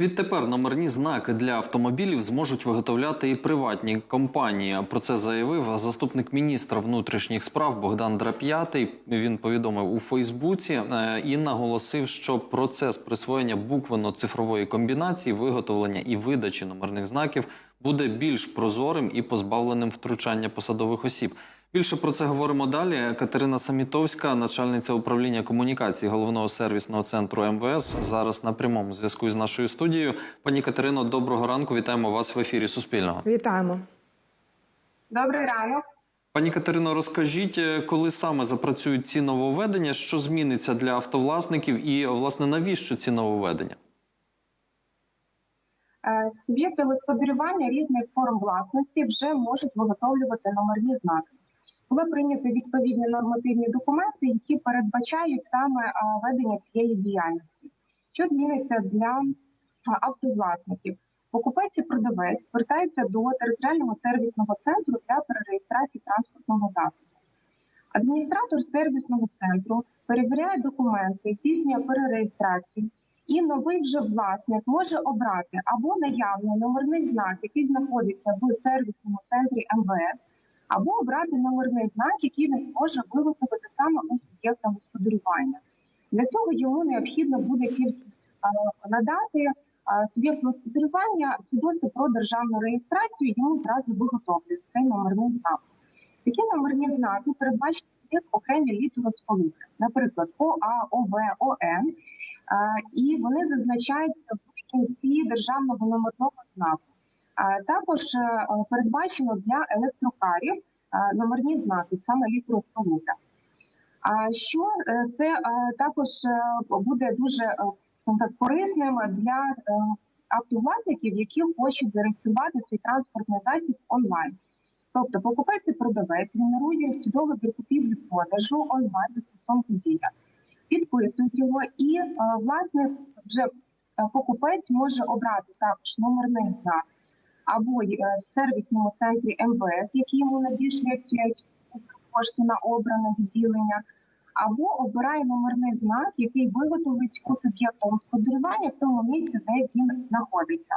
Відтепер номерні знаки для автомобілів зможуть виготовляти і приватні компанії. Про це заявив заступник міністра внутрішніх справ Богдан Драп'ятий. Він повідомив у Фейсбуці е, і наголосив, що процес присвоєння буквенно-цифрової комбінації, виготовлення і видачі номерних знаків буде більш прозорим і позбавленим втручання посадових осіб. Більше про це говоримо далі. Катерина Самітовська, начальниця управління комунікації головного сервісного центру МВС, зараз на прямому зв'язку з нашою студією. Пані Катерино, доброго ранку. Вітаємо вас в ефірі Суспільного. Вітаємо. Добрий ранок. Пані Катерино, розкажіть, е, коли саме запрацюють ці нововведення, що зміниться для автовласників, і власне навіщо ці нововведення? Е, Суб'єкти господарювання різних форм власності вже можуть виготовлювати номерні знаки. Були прийняті відповідні нормативні документи, які передбачають саме ведення цієї діяльності. Що зміниться для автовласників? Покупець і продавець звертаються до територіального сервісного центру для перереєстрації транспортного засобу. Адміністратор сервісного центру перевіряє документи, здійснює перереєстрацію, і новий вже власник може обрати або наявний номерний знак, який знаходиться в сервісному центрі МВС, або обрати номерний знак, який він може виготовити саме у суб'єкта господарювання. Для цього йому необхідно буде надати суб'єкту господарювання свідоцтво про державну реєстрацію, йому зразу виготовлюють цей номерний знак. Такі номерні знаки передбачені як окремі літеросполуки, наприклад, ОА, ОВ, ОН, і вони зазначаються в кінці державного номерного знаку. Також е, передбачено для електрокарів е, номерні знаки, саме літеросполуки. А що е, це також буде дуже корисним для автовласників, які хочуть зареєструвати свій транспортний засіб онлайн. Тобто покупець і продавець генерує договір купівлі продажу онлайн застосунку дія, підписують його, і власне вже покупець може обрати також номерний знак або е, в сервісному центрі МВС, який йому надішлять кошти на обране відділення, або обирає номерний знак, який виготовить у суб'єкта господарювання в тому місці, де він знаходиться.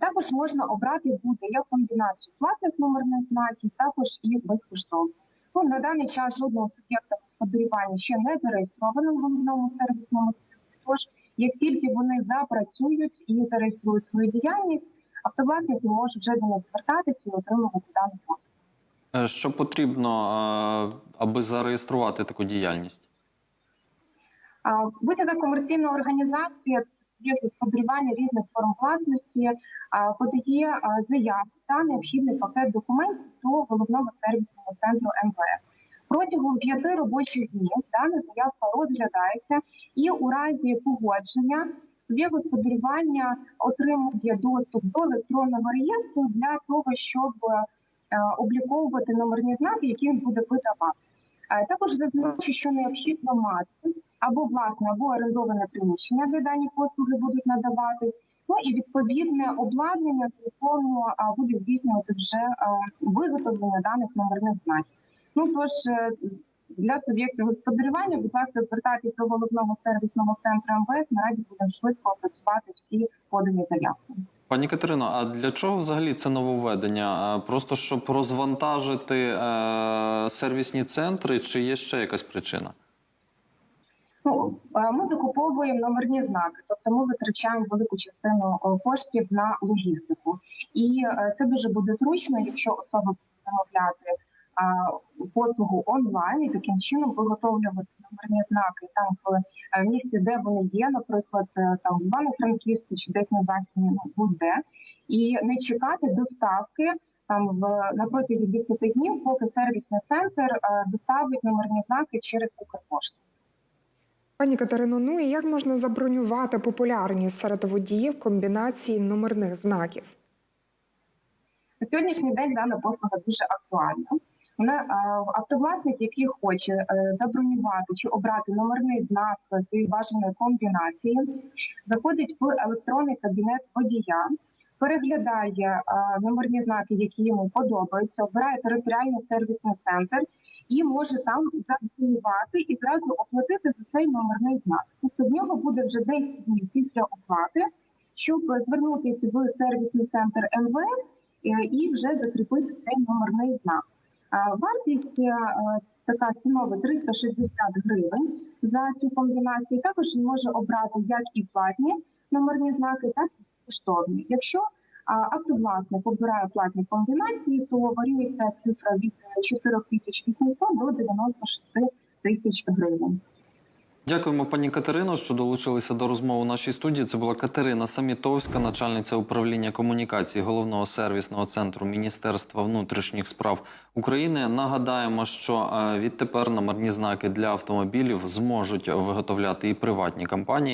Також можна обрати буде як комбінацію платних номерних знаків, також і безкоштовно. Ну, на даний час жодного суб'єкта господарювання ще не зареєстровано в головному сервісному. Тож, як тільки вони запрацюють і зареєструють свою діяльність, автовласники можуть вже до них звертатися і отримувати дану послугу. Е, Що потрібно, е, аби зареєструвати таку діяльність? Будь-яка комерційна організація є господарювання різних форм власності, подає заяву та необхідний пакет документів до головного сервісного центру МВС. Протягом п'яти робочих днів дана заявка розглядається, і у разі погодження є господарювання отримує доступ до електронного реєстру для того, щоб е, обліковувати номерні знаки, які він буде видавати. Е, Також зазначу, що необхідно мати або власне, або орендоване приміщення, де дані послуги будуть надавати. Ну і відповідне обладнання, якому буде здійснювати вже виготовлення даних номерних знаків. Ну тож е, для суб'єктів господарювання, будь ласка, звертайтеся до головного сервісного центру МВС. Наразі будемо швидко опрацювати всі подані заявки. Пані Катерино, а для чого взагалі це нововведення? Просто щоб розвантажити е, сервісні центри, чи є ще якась причина? Ну е, ми закуповуємо номерні знаки, тобто ми витрачаємо велику частину е, коштів на логістику, і це дуже буде зручно, якщо буде замовляти послугу онлайн і таким чином виготовлювати номерні знаки там в е, місці, де вони є, наприклад, е, там в Івано-Франківську чи десь на західні ну, будь-де, і не чекати доставки. Там в на протязі 10 днів, поки сервісний центр е, доставить номерні знаки через Укрпошту. Пані Катерино, ну і як можна забронювати популярність серед водіїв комбінації номерних знаків? На сьогоднішній день дана послуга дуже актуальна. Е, автовласник, який хоче е, забронювати чи обрати номерний знак з бажаної комбінації, заходить в електронний кабінет водія, переглядає е, номерні знаки, які йому подобаються, обирає територіальний сервісний центр і може там забронювати і зразу оплатити за цей номерний знак. Тобто в нього буде вже 10 днів після оплати, щоб звернутися в сервісний центр МВС і вже закріпити цей номерний знак. А Вартість е, така цінова 360 гривень за цю комбінацію. Також він може обрати як і платні номерні знаки, так і коштовні. Якщо автовласник обирає платні комбінації, то варіюється цифра від 4800 до 96 тисяч гривень. Дякуємо, пані Катерино, що долучилися до розмови у нашій студії. Це була Катерина Самітовська, начальниця управління комунікації головного сервісного центру Міністерства внутрішніх справ України. Нагадаємо, що е, відтепер номерні знаки для автомобілів зможуть виготовляти і приватні компанії.